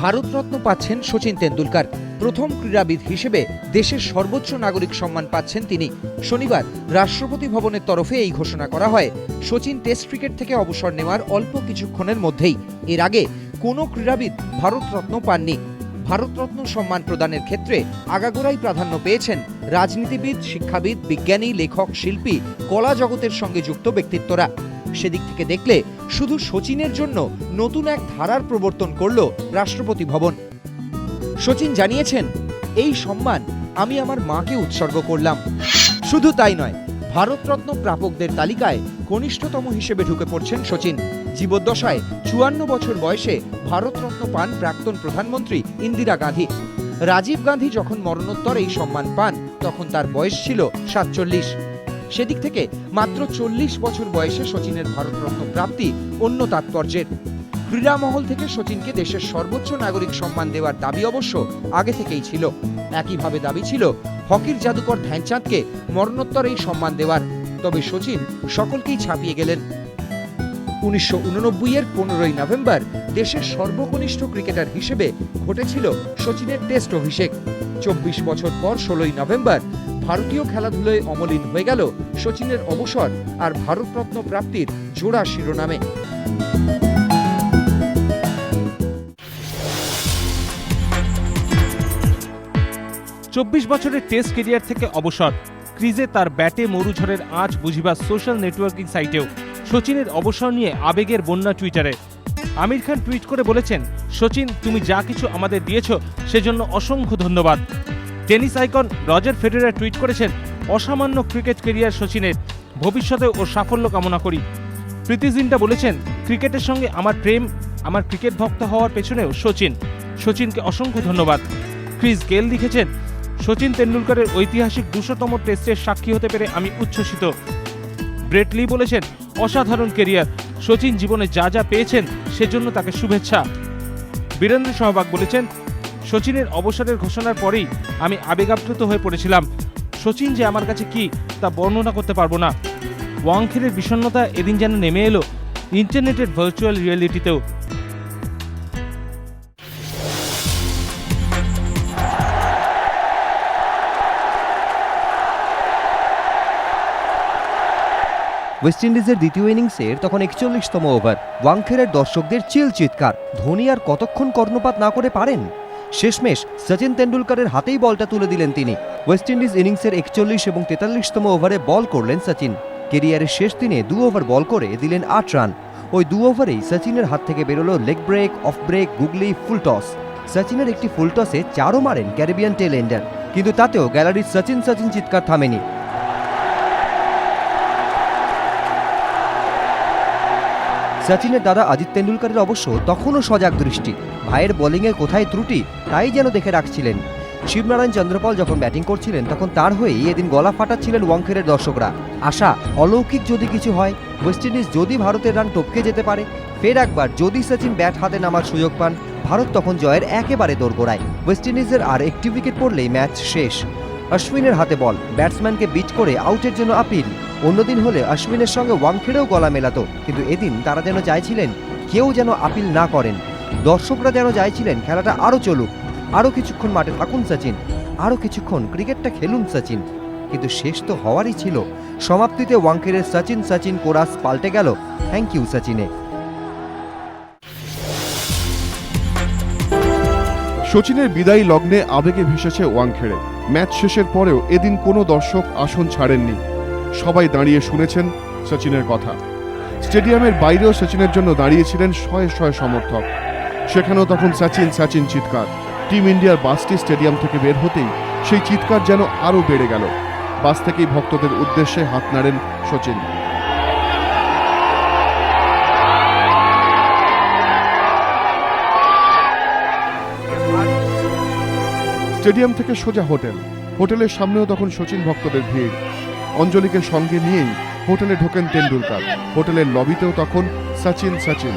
ভারতরত্ন পাচ্ছেন সচিন তেন্ডুলকার। প্রথম ক্রীড়াবিদ হিসেবে দেশের সর্বোচ্চ নাগরিক সম্মান পাচ্ছেন তিনি। শনিবার রাষ্ট্রপতি ভবনের তরফে এই ঘোষণা করা হয়। সচিন টেস্ট ক্রিকেট থেকে অবসর নেওয়ার অল্প কিছুক্ষণের মধ্যেই। এর আগে কোনো ক্রীড়াবিদ ভারতরত্ন পাননি। ভারতরত্ন সম্মান প্রদানের ক্ষেত্রে আগাগোড়াই প্রাধান্য পেয়েছেন রাজনীতিবিদ, শিক্ষাবিদ, বিজ্ঞানী, লেখক, শিল্পী, কলা জগতের সঙ্গে যুক্ত ব্যক্তিত্বরা। সেদিক থেকে দেখলে শুধু সচিনের জন্য নতুন এক ধারার প্রবর্তন করল রাষ্ট্রপতি ভবন। সচিন জানিয়েছেন, এই সম্মান আমি আমার মাকে উৎসর্গ করলাম। শুধু তাই নয়, ভারতরত্ন প্রাপকদের তালিকায় কনিষ্ঠতম হিসেবে ঢুকে পড়ছেন সচিন জীবদ্দশায় চুয়ান্ন বছর বয়সে ভারতরত্ন পান প্রাক্তন প্রধানমন্ত্রী ইন্দিরা গান্ধী। রাজীব গান্ধী যখন মরণোত্তর এই সম্মান পান, তখন তার বয়স ছিল সাতচল্লিশ। সেদিক থেকে মাত্র চল্লিশ বছর বয়সে সচিনের ভারতরত্ন প্রাপ্তি অন্য তাৎপর্যের। ক্রীড়া মহল থেকে সচিনকে দেশের সর্বোচ্চ নাগরিক সম্মান দেওয়ার দাবি অবশ্য আগে থেকেই ছিল। একইভাবে দাবি ছিল, হকির জাদুকর ধ্যানচাঁদকে মরণোত্তর এই সম্মান দেওয়ার। তবে সচিন সকলকেই ছাপিয়ে গেলেন। উনিশশো উননব্বই এর পনেরোই নভেম্বর দেশের সর্বকনিষ্ঠ ক্রিকেটার হিসেবে ঘটেছিল সচিনের টেস্ট অভিষেক। চব্বিশ বছর পর ষোলোই নভেম্বর ভারতীয় খেলাধুলোয় অমলিন হয়ে গেল সচিনের অবসর আর ভারতরত্ন প্রাপ্তির জোড়া শিরোনামে। চব্বিশ বছরের টেস্ট কেরিয়ার থেকে অবসর। ক্রিজে তার ব্যাটে মরুঝড়ের আঁচ বুঝিবার সোশ্যাল নেটওয়ার্কিং সাইটেও। সচিনের অবসর নিয়ে আবেগের বন্যা টুইটারে। আমির খান টুইট করে বলেছেন, সচিন, তুমি যা কিছু আমাদের দিয়েছ, সেজন্য অসংখ্য ধন্যবাদ। Tennis icon Roger Federer tweet করেছেন, অসামান্য ক্রিকেট কেরিয়ার সচিনের ভবিষ্যতে ও সাফল্য কামনা করি। প্রীতি জিন্টা বলেছেন, ক্রিকেটের সঙ্গে আমার প্রেম, আমার ক্রিকেট ভক্ত হওয়ার পেছনেও সচিন সচিনকে অসংখ্য ধন্যবাদ। ক্রিস গেল লিখেছেন সচিন তেন্ডুলকরের ঐতিহাসিক দুশোতম টেস্টের সাক্ষী হতে পেরে আমি উচ্ছ্বসিত। ব্রেট লি বলেছেন, অসাধারণ কেরিয়ার সচিন জীবনে যা যা পেয়েছেন, সেজন্য তাকে শুভেচ্ছা। বীরেন্দ্র সহবাগ বলেছেন সচিনের অবসরের ঘোষণার পরেই আমি আবেগাপ্লুত হয়ে পড়েছিলাম। সচিন যে আমার কাছে কি, তা বর্ণনা করতে পারব না। ওয়াংখেরের বিষণ্ণতা এদিন যেন নেমে এলো ইন্টারনেটের ভার্চুয়াল রিয়েলিটিতেও। ওয়েস্ট ইন্ডিজের দ্বিতীয় ইনিংসের তখন একচল্লিশতম ওভার। ওয়াংখেড়ের দর্শকদের চিল চিৎকার। ধোনি আর কতক্ষণ কর্ণপাত না করে পারেন? শেষমেশ সচিন তেন্ডুলকরের হাতেই বলটা তুলে দিলেন তিনি। ওয়েস্ট ইন্ডিজ ইনিংসের একচল্লিশ এবং তেতাল্লিশতম ওভারে বল করলেন সচিন। কেরিয়ারের শেষ দিনে দু ওভার বল করে দিলেন আট রান। ওই দু ওভারেই সচিনের হাত থেকে বেরোলো leg break, off break, googly, full toss. সচিনের একটি ফুল টসে চারও মারেন ক্যারিবিয়ান টেল এন্ডার। কিন্তু তাতেও গ্যালারির সচিন সচিন চিৎকার থামেনি। সচিনের দাদা অজিত তেন্ডুলকারের অবশ্য তখনও সজাগ দৃষ্টি। ভাইয়ের বোলিংয়ে কোথায় ত্রুটি, তাই যেন দেখে রাখছিলেন। শিবনারায়ণ চন্দ্রপাল যখন ব্যাটিং করছিলেন, তখন তার হয়েই এদিন গলা ফাটাচ্ছিলেন ওয়াংখেড়ের দর্শকরা। আশা, অলৌকিক যদি কিছু হয়, ওয়েস্ট ইন্ডিজ যদি ভারতের রান টপকে যেতে পারে, ফের একবার যদি সচিন ব্যাট হাতে নামার সুযোগ পান, ভারত তখন জয়ের একেবারে দোরগোড়ায়। ওয়েস্ট ইন্ডিজের আর একটি উইকেট পড়লেই ম্যাচ শেষ। অশ্বিনের হাতে বল, ব্যাটসম্যানকে বিট করে আউটের জন্য আপিল। অন্যদিন হলে অশ্বিনের সঙ্গে ওয়াংখেড়েও গলা মেলাতো, কিন্তু এদিন তারা যেন চাইছিলেন, কেউ যেন আপিল না করেন। দর্শকরা যেন চাইছিলেন খেলাটা আরও চলুক। আরও কিছুক্ষণ মাঠে থাকুন, সচিন। আরও কিছুক্ষণ ক্রিকেটটা খেলুন, সচিন। কিন্তু শেষ তো হওয়ারই ছিল। সমাপ্তিতে ওয়াংখেড়ের সচিন সচিন কোরাস পাল্টে গেল। থ্যাংক ইউ সচিনে। সচিনের বিদায়ী লগ্নে আবেগে ভেসেছে ওয়াংখেড়ে। ম্যাচ শেষের পরেও এদিন কোনো দর্শক আসন ছাড়েননি। সবাই দাঁড়িয়ে শুনেছেন সচিনের কথা। স্টেডিয়ামের বাইরেও সচিনের জন্য দাঁড়িয়েছিলেন শয়ে শয়ে সমর্থক। সেখানেও তখন সচিন সচিন চিৎকার। টিম ইন্ডিয়ার বাসটি স্টেডিয়াম থেকে বের হতেই সেই চিৎকার যেন আরও বেড়ে গেল। বাস থেকেই ভক্তদের উদ্দেশ্যে হাত নাড়েন সচিন। স্টেডিয়াম থেকে সোজা হোটেল। হোটেলের সামনেও তখন সচিন ভক্তদের ভিড়। অঞ্জলিকে সঙ্গে নিয়েই হোটেলে ঢোকেন তেন্ডুলকার। হোটেলের লবিতেও তখন সচিন সচিন।